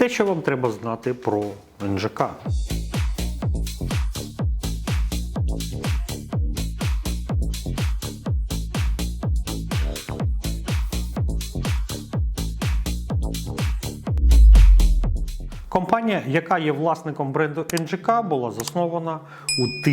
Все, що вам треба знати про НЖК. Компанія, яка є власником бренду NGK, була заснована у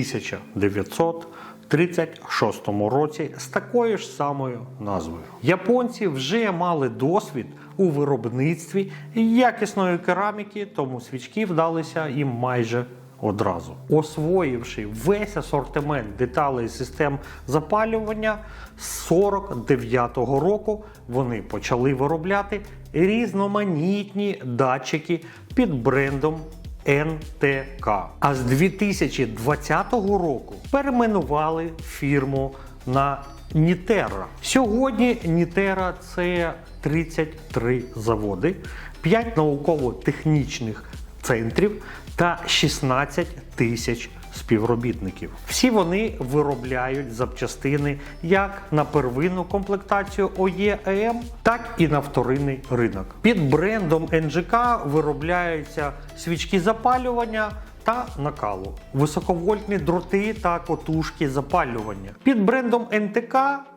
1936 році з такою ж самою назвою. Японці вже мали досвід у виробництві якісної кераміки, тому свічки вдалися їм майже одразу. Освоївши весь асортимент деталей систем запалювання, з 49-го року вони почали виробляти різноманітні датчики під брендом НТК. А з 2020 року перейменували фірму на Нітерра. Сьогодні Нітера це 33 заводи, 5 науково-технічних центрів та 16 тисяч співробітників. Всі вони виробляють запчастини як на первинну комплектацію ОЄМ, так і на вторинний ринок. Під брендом НЖК виробляються свічки запалювання. Та накалу, високовольтні дроти та котушки запалювання. Під брендом НТК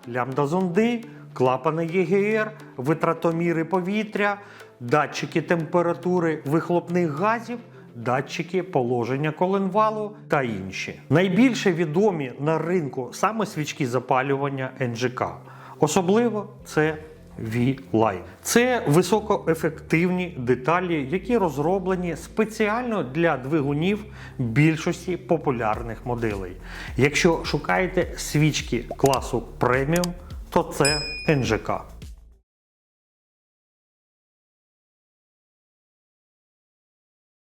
лямбда-зонди, клапани ЄГР, витратоміри повітря, датчики температури вихлопних газів, датчики положення коленвалу та інші. Найбільше відомі на ринку саме свічки запалювання НЖК. Особливо це V-Line. Це високоефективні деталі, які розроблені спеціально для двигунів більшості популярних моделей. Якщо шукаєте свічки класу преміум, то це НЖК.